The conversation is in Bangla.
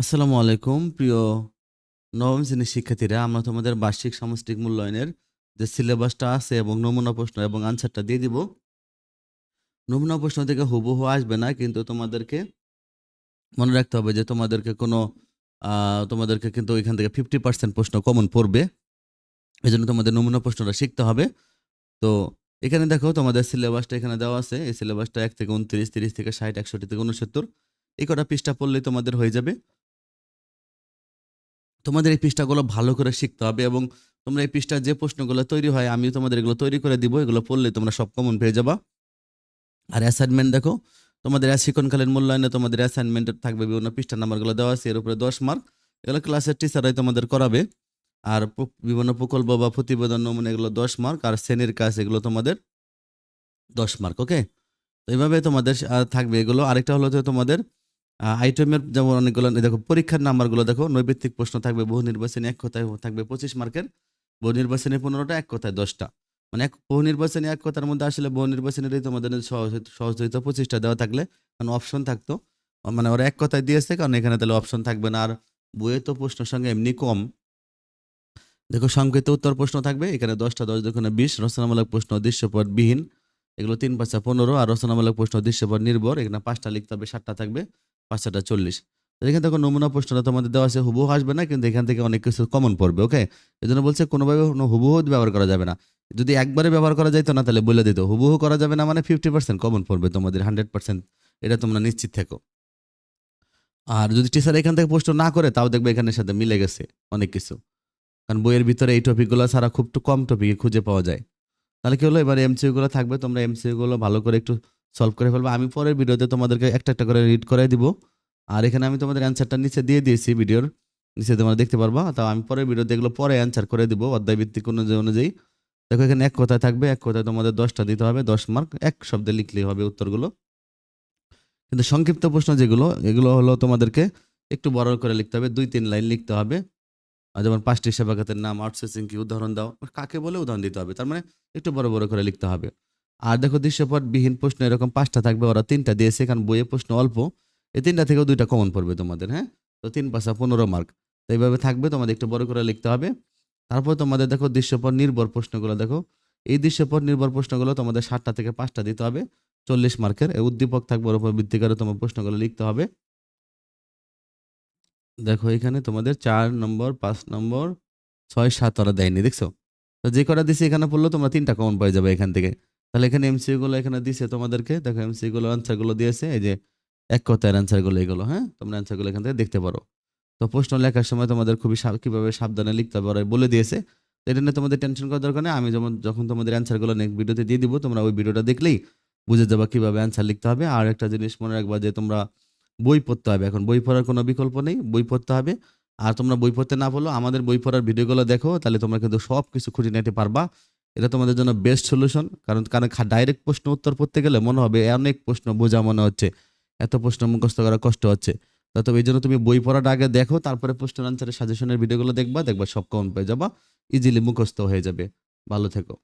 আসসালামু আলাইকুম, প্রিয় নবম শ্রেণির শিক্ষার্থীরা। আমরা তোমাদের বার্ষিক সামষ্টিক মূল্যায়নের যে সিলেবাসটা আছে এবং নমুনা প্রশ্ন এবং আনসারটা দিয়ে দিব। নমুনা প্রশ্ন থেকে হুবহু আসবে না, কিন্তু তোমাদেরকে মনে রাখতে হবে যে তোমাদেরকে কোনো তোমাদেরকে কিন্তু এখান থেকে ফিফটি পার্সেন্ট প্রশ্ন কমন পড়বে। এই জন্য তোমাদের নমুনা প্রশ্নটা শিখতে হবে। তো এখানে দেখো, তোমাদের সিলেবাসটা এখানে দেওয়া আছে। এই সিলেবাসটা এক থেকে উনত্রিশ তিরিশ থেকে ষাট, একষট্টি থেকে উনসত্তর এই কটা পৃষ্ঠা পড়লেই তোমাদের হয়ে যাবে। তোমাদের এই পৃষ্ঠাগুলো ভালো করে শিখতে হবে এবং তোমরা এই পৃষ্ঠা যে প্রশ্নগুলো তৈরি হয় আমি তোমাদের এগুলো তৈরি করে দিব। এগুলো পড়লে তোমরা সব কমন পেয়ে যাবা। আর অ্যাসাইনমেন্ট দেখো, তোমাদের শিক্ষণকালীন মূল্যায়নে তোমাদের অ্যাসাইনমেন্ট থাকবে, বিভিন্ন পৃষ্ঠা নাম্বারগুলো দেওয়া আছে, এর উপরে দশ মার্ক এগুলো ক্লাসের টিচাররাই তোমাদের করাবে। আর বিভিন্ন প্রকল্প বা প্রতিবেদন নমুনা, এগুলো দশ মার্ক আর শ্রেণির কাজ, এগুলো তোমাদের দশ মার্ক ওকে তো এইভাবে তোমাদের থাকবে। এগুলো আরেকটা হলো যে তোমাদের আইটেমের যেমন অনেকগুলো দেখো, পরীক্ষার নাম্বারগুলো দেখো, নৈবিত্তিক প্রশ্ন থাকবে, বহু নির্বাচনী এক কথায় থাকবে পঁচিশ মার্কের, বহু নির্বাচনী পনেরোটা, এক কথায় দশটা। মানে এক, বহু নির্বাচনী এক কথার মধ্যে আসলে বহু নির্বাচনেরই তোমাদের সহজ সহজ পঁচিশটা দেওয়া থাকলে কারণ অপশন থাকতো। মানে ওরা এক কথায় দিয়েছে, কারণ এখানে তাহলে অপশন থাকবে না। আর বইয়ে তো প্রশ্নের সঙ্গে এমনি কম। দেখো, সংক্ষিপ্ত উত্তর প্রশ্ন থাকবে, এখানে দশটা, দশ দুগুণে বিশ, রচনামূলক প্রশ্ন দৃশ্যপট বিহীন এগুলো তিন পাঁচটা পনেরো, আর রচনামূলক প্রশ্ন দৃশ্যপট নির্ভর, এখানে পাঁচটা লিখতে হবে, সাতটা থাকবে। পাঁচটা চল্লিশ। এখানে দেখো নমুনা প্রশ্নটা তোমাদের দেওয়া আছে, হুবহু আসবে না, কিন্তু এখান থেকে অনেক কিছু কমন পড়বে ওকে এই জন্য বলছে কোনোভাবে কোনো হুবহু ব্যবহার করা যাবে না। যদি একবারে ব্যবহার করা যাইতো না, তাহলে বলে দিত, হুবহু করা যাবে না মানে ফিফটি পার্সেন্ট কমন পড়বে তোমাদের হান্ড্রেড পার্সেন্ট এটা তোমরা নিশ্চিত থেকো। আর যদি টিচার এখান থেকে প্রশ্ন না করে, তাও দেখবে এখানের সাথে মিলে গেছে অনেক কিছু। কারণ বইয়ের ভিতরে এই টপিকগুলো ছাড়া খুব কম টপিক খুঁজে পাওয়া যায়। তাহলে কি হলো? এবার এমসিউ গুলো থাকবে, তোমরা এমসিউ গুলো ভালো করে একটু সলভ করে ফেলবে। আমি পরের ভিডিওতে তোমাদেরকে একটা একটা করে রিড করে দিব। আর এখানে আমি তোমাদের অ্যান্সারটা নিচে দিয়ে দিয়েছি ভিডিওর নিচে তোমরা দেখতে পারবা। তাও আমি পরের ভিডিওতে এগুলো পরে অ্যান্সার করে দিব অধ্যায় ভিত্তিক অনুযায়ী অনুযায়ী। দেখো, এখানে এক কথায় থাকবে, এক কথায় তোমাদের দশটা দিতে হবে, দশ মার্ক এক শব্দে লিখলেই হবে উত্তরগুলো। কিন্তু সংক্ষিপ্ত প্রশ্ন যেগুলো, এগুলো হলো তোমাদেরকে একটু বড় করে লিখতে হবে, দুই, তিন লাইন লিখতে হবে। যেমন পাঁচটি সেবা খাতের নাম আউটসোর্সিং কি উদাহরণ দাও। কাকে বলে উদাহরণ দিতে হবে? তার মানে একটু বড় বড় করে লিখতে হবে। আর দেখো দৃশ্যপট বিহীন প্রশ্ন এরকম পাঁচটা থাকবে, ওরা তিনটা দিয়েছে এখানে বইয়ে প্রশ্ন অল্প। এই তিনটা থেকেও দুইটা কমন পড়বে তোমাদের হ্যাঁ? তো তিন পাঁচা পনেরো মার্ক তো এইভাবে থাকবে, তোমাদের একটু বড় করে লিখতে হবে। তারপর তোমাদের দেখো দৃশ্যপট নির্ভর প্রশ্নগুলো দেখো। এই দৃশ্যপট নির্ভর প্রশ্নগুলো তোমাদের সাতটা থেকে পাঁচটা দিতে হবে, চল্লিশ মার্কের। এই উদ্দীপক থাকবে ওর উপর ভিত্তি করে তোমার প্রশ্নগুলো লিখতে হবে। দেখো এখানে তোমাদের চার নম্বর, পাঁচ নম্বর, ছয়, সাত ওরা দেয়নি, দেখছ? তো যে কটা দিছে এখানে পড়ল, তোমরা তিনটা কমন পেয়ে যাবে এখান থেকে। তাহলে এখানে এমসিউ গুলো এখানে দিছে তোমাদেরকে। দেখো এমসিউ গুলো আনসারগুলো দিয়েছে, এই যে এক কথায় আনসারগুলো এগুলো হ্যাঁ? তোমরা আনসারগুলো এখান থেকে দেখতে পারো। তো প্রশ্ন লেখার সময় তোমাদের খুবই কীভাবে সাবধানে লিখতে ওরা বলে দিয়েছে। এটা নিয়ে তোমাদের টেনশন করার দরকার নেই। আমি যেমন, যখন তোমাদের অ্যান্সারগুলো নেক্সট ভিডিওতে দিয়ে দিব, তোমরা ওই ভিডিওটা দেখলেই বুঝে যাবা কীভাবে অ্যান্সার লিখতে হবে। আর একটা জিনিস মনে রাখবা যে তোমরা বই পড়তে হবে এখন। বই পড়ার কোনো বিকল্প নেই, বই পড়তে হবে। আর তোমরা বই পড়তে না পারল আমাদের বই পড়ার ভিডিওগুলো দেখো, তাহলে তোমরা কিন্তু সব কিছু খুঁজে নিতে পারবা। এটা তোমাদের জন্য বেস্ট সলিউশন কারণ কারণ ডাইরেক্ট প্রশ্ন উত্তর পড়তে গেলে মনে হবে অনেক প্রশ্ন বোঝা মনে হচ্ছে, এত প্রশ্ন মুখস্থ করা কষ্ট হচ্ছে। তা এই জন্য তুমি বই পড়াটা আগে দেখো, তারপরে প্রশ্ন আনসারের সাজেশনের ভিডিওগুলো দেখবা দেখবা সব কমন পেয়ে যাবা ইজিলি মুখস্থ হয়ে যাবে। ভালো থেকো।